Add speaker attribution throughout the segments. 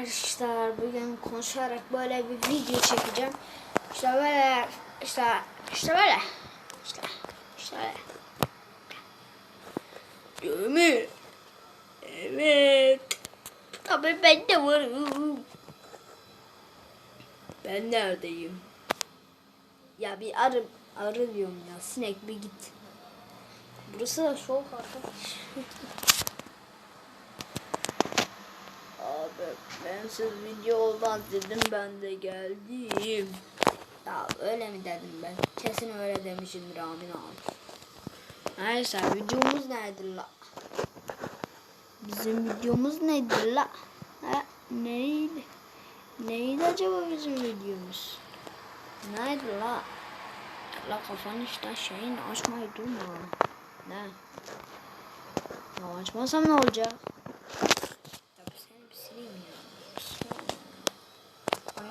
Speaker 1: arkadaşlar bugün konuşarak böyle bir video çekeceğim. İşte böyle işte işte böyle işte işte böyle. Mi? Evet. Tabii ben de varım. Ben neredeyim? Ya bir arı arı diyorum ya sinek bir git. Burası da soğuk arkadaş. Abi bensiz video olmaz dedim ben de geldim. Ya öyle mi dedim ben? Kesin öyle demişimdir amin abi. Neyse videomuz nedir la? Bizim videomuz nedir la? Ha, neydi? Neydi acaba bizim videomuz? Neydi la? La kafanı işte şeyin açmayı durma. Ne? Ya açmasam ne olacak? Tabii seni bir sileyim ya.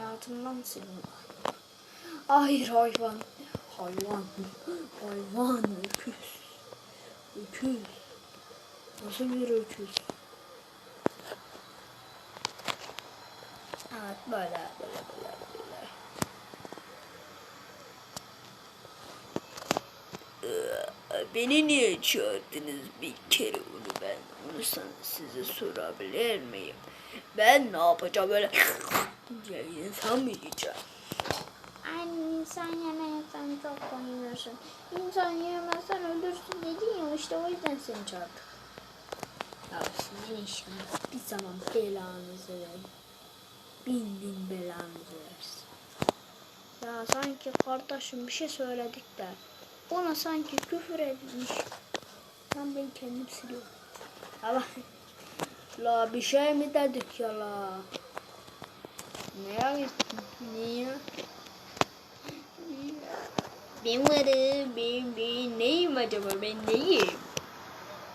Speaker 1: Hayatımdan sileyim. Hayır hayvan. Hayvan. Hayvan. Öküz. Öküz. Nasıl bir öküz? Evet böyle böyle böyle böyle. Ee, Beni niye çağırdınız bir kere onu ben onu size sorabilir miyim? Ben ne yapacağım böyle insan mı yiyeceğim?
Speaker 2: Anne insan yemezsen çok bayılırsın. İnsan yemezsen ölürsün dedin ya işte o yüzden seni çağırdık.
Speaker 1: Ya sizin inşallah bir zaman belanızı verin. Bin bin belanızı versin. Ya sanki kardeşim bir şey söyledik de ona sanki küfür edilmiş. Ben ben kendim siliyorum. Allah. La bir şey mi dedik ya la? Neye gittin? Niye? Niye? Ben varım, ben, ben neyim acaba, ben neyim?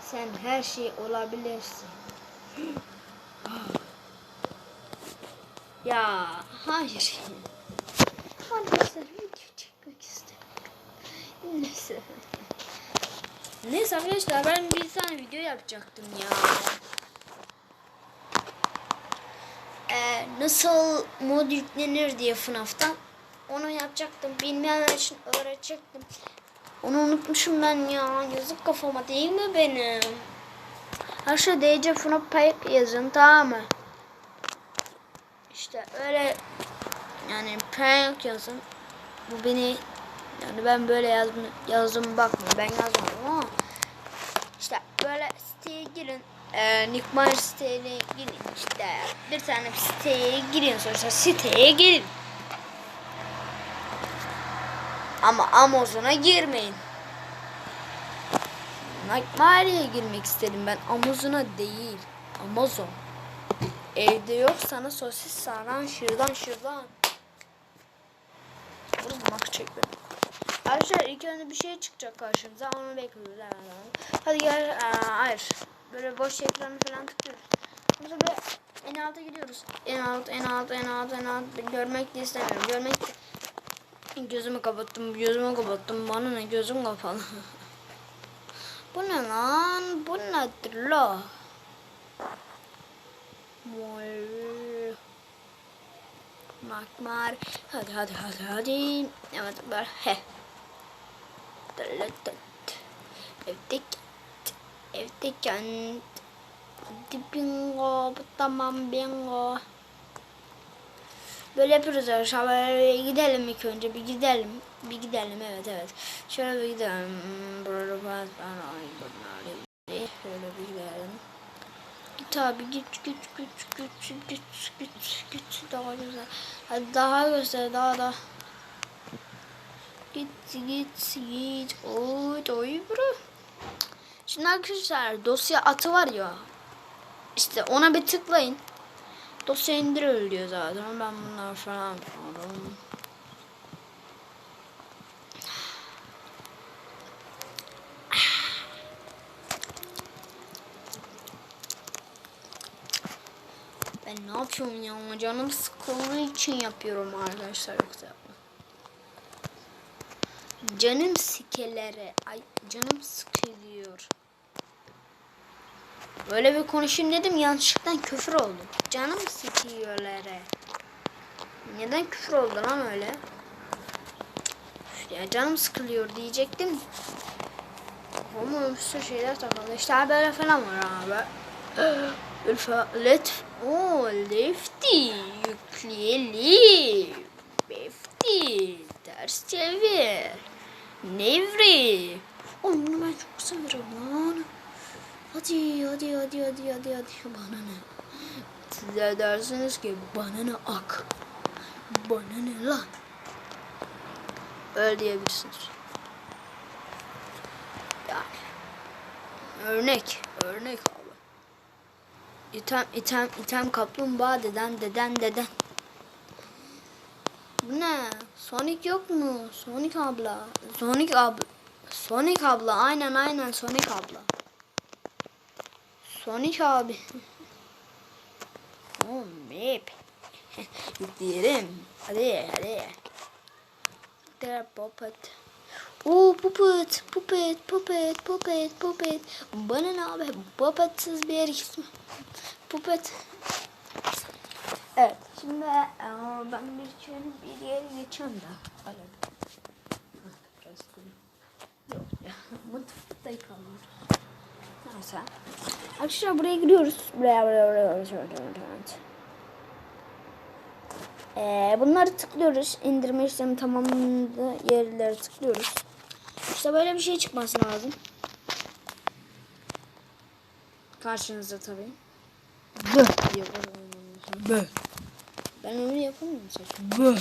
Speaker 1: Sen her şey olabilirsin. ya hayır. Arkadaşlar video çekmek istemiyorum. Neyse. Neyse arkadaşlar ben bir tane video yapacaktım ya. Ee, nasıl mod yüklenir diye FNAF'tan. Onu yapacaktım. Bilmeyenler için öğretecektim. Onu unutmuşum ben ya. Yazık kafama değil mi benim? Her şey DC FNAF yazın tamam mı? İşte öyle yani Pack yazın. Bu beni yani ben böyle yazdım, yazdım bakmıyorum. Ben yazmadım ama işte böyle siteye girin. Ee, Nick Myers siteye girin işte. Bir tane siteye girin sonuçta siteye girin. Ama Amazon'a girmeyin. Mağaraya girmek istedim ben. Amazon'a değil. Amazon. Evde yok sana sosis saran şırdan şırdan. Oğlum bak çek beni. Arkadaşlar ilk önce bir şey çıkacak karşımıza onu bekliyoruz. Hadi gel. Aa, hayır. Böyle boş ekranı falan tıklıyoruz. Sonra böyle en alta gidiyoruz. En alt, en alt, en alt, en alt. Görmek de istemiyorum. Görmek de... Gözümü kapattım, gözümü kapattım. Bana ne gözüm kapalı. Bu ne lan? Bu nedir la? Makmar. Hadi hadi hadi hadi. Evet böyle he. Dırlıtıt. Evde kent. Evde kent. Hadi bingo. Tamam bingo. Böyle yapıyoruz. Böyle gidelim ilk önce. Bir gidelim. Bir gidelim. Evet evet. Şöyle bir gidelim. Ben Şöyle bir gidelim. Git abi git git git git git git git daha güzel. Hadi daha göster daha da. Git git git. Oy oy bro. Şimdi arkadaşlar dosya atı var ya. İşte ona bir tıklayın. Dosya indir diyor zaten. Ben bunlar falan yapıyorum. Ben ne yapıyorum ya? Canım sıkıldığı için yapıyorum arkadaşlar yoksa. Canım sikelere. Ay canım sıkılıyor. Öyle bir konuşayım dedim yanlışlıkla küfür oldu. Canım sıkıyor öyle. Neden küfür oldu lan öyle? Ya canım sıkılıyor diyecektim. Ama bir şeyler takıldı. İşte böyle falan var abi. Ülfe, let, o lefty yükleyelim. Lefty, ters çevir. Nevri. Oğlum bunu ben çok severim lan. Hadi hadi hadi hadi hadi hadi bana ne? Siz de dersiniz ki bana ne ak. Bana ne lan? Öyle diyebilirsiniz. Yani. Örnek. Örnek abi. İtem, item, item kaplumbağa deden, deden, deden. Bu ne? Sonic yok mu? Sonic abla. Sonic abla. Sonic abla. Aynen aynen Sonic abla. Sonic abi. Oh map. Yükleyelim. Hadi hadi. There puppet. Oo puppet, puppet, puppet, puppet, puppet. Bana ne abi? Puppetsiz bir yere gitme. Puppet. Evet. Şimdi e, ben bir şöyle bir yere de. Öyle. Hah, Biraz. Yok ya. Mutfakta kalmış. Neyse. Arkadaşlar buraya giriyoruz. Buraya buraya buraya. buraya, buraya, buraya. Ee, bunları tıklıyoruz. İndirme işlemi tamamlandı. Yerleri tıklıyoruz. İşte böyle bir şey çıkması lazım. Karşınızda tabii. Bö diye. Ben onu yapamıyorum. Bö.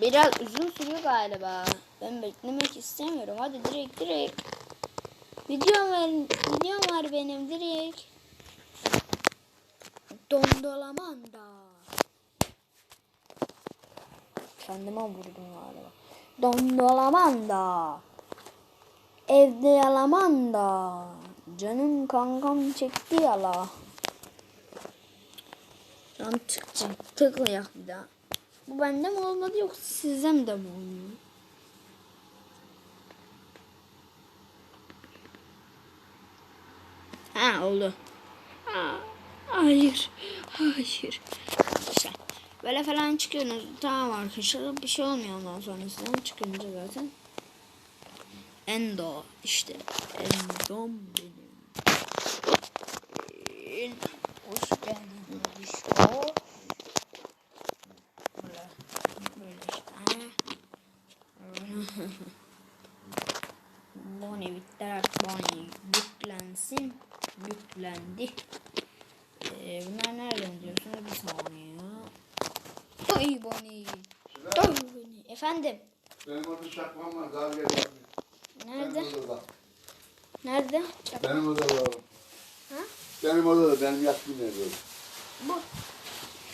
Speaker 1: Biraz uzun sürüyor galiba. Ben beklemek istemiyorum. Hadi direkt direkt. Videom var, videom var benim direkt. Dondolamanda. Kendime vurdum galiba. Dondolamanda. Evde yalamanda. Canım kankam çekti yala. Lan tıkla, tıklayak bir daha. Bu bende mi olmadı yoksa sizde mi de mi olmuyor? Ha oldu. Ha, hayır. Hayır. Arkadaşlar böyle falan çıkıyorsunuz. Tamam arkadaşlar bir şey olmuyor ondan sonrasından çıkınca zaten. Endo işte. Endom benim. Hoş geldin. Dişko. Böyle. Böyle işte. Bonnie artık Bonnie yüklensin. Yüklendi. Ee, bunlar nereden diyorsunuz? Bir saniye. Oy Bonnie. Oy Bonnie. Efendim.
Speaker 3: Benim orada şapkam var. Daha gel.
Speaker 1: Nerede? Nerede?
Speaker 3: Benim odada var. Benim odada. Benim yattığım yerde. var.
Speaker 1: Bu.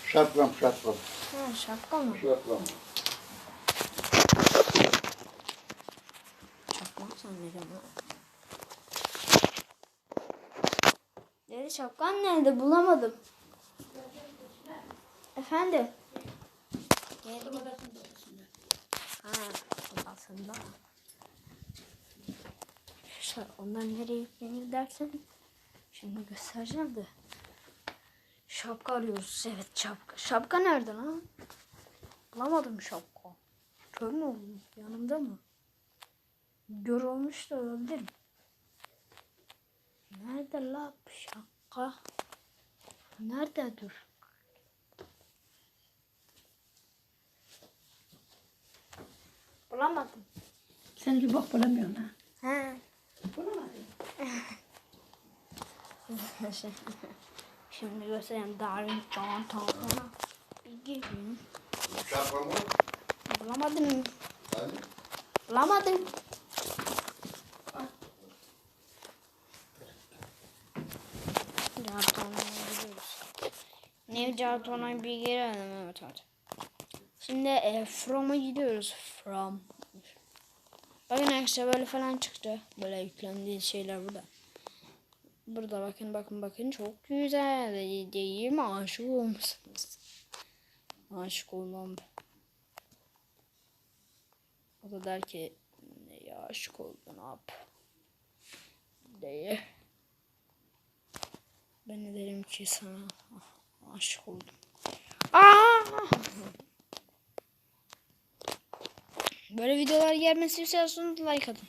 Speaker 3: Şapkam şapkam.
Speaker 1: Ha şapka mı?
Speaker 3: Şapkam.
Speaker 1: Şapka sanırım. Nerede şapkan nerede? Bulamadım. Efendim? Geldim. Ha, odasında. Ondan nereye yüklenir dersen şimdi göstereceğim de. Şapka arıyoruz. Evet şapka. Şapka nerede lan? Bulamadım şapka. Kör mü oldum? Yanımda mı? Gör olmuş da olabilirim. Nerede la şapka? Nerede dur? Bulamadım.
Speaker 4: Sen bir bok bulamıyorsun ha.
Speaker 1: He.
Speaker 4: Bulamadın.
Speaker 1: Şimdi göstereyim. Darwin John Thompson'a bir gireyim.
Speaker 3: Şapkam var.
Speaker 1: Bulamadım.
Speaker 3: Hani?
Speaker 1: Bulamadım. Carton'a gidiyoruz. Carton'a bir girelim evet hadi. Şimdi e, From'a gidiyoruz. From. Bakın arkadaşlar böyle falan çıktı. Böyle yüklendiği şeyler burada. Burada bakın bakın bakın çok güzel değil mi? Aşık olmuşsunuz. Aşık olmam. O da der ki ya aşık oldun ab. Diye. Ben ne derim ki sana aşık oldum. Aa! Böyle videolar gelmesi istiyorsanız like atın.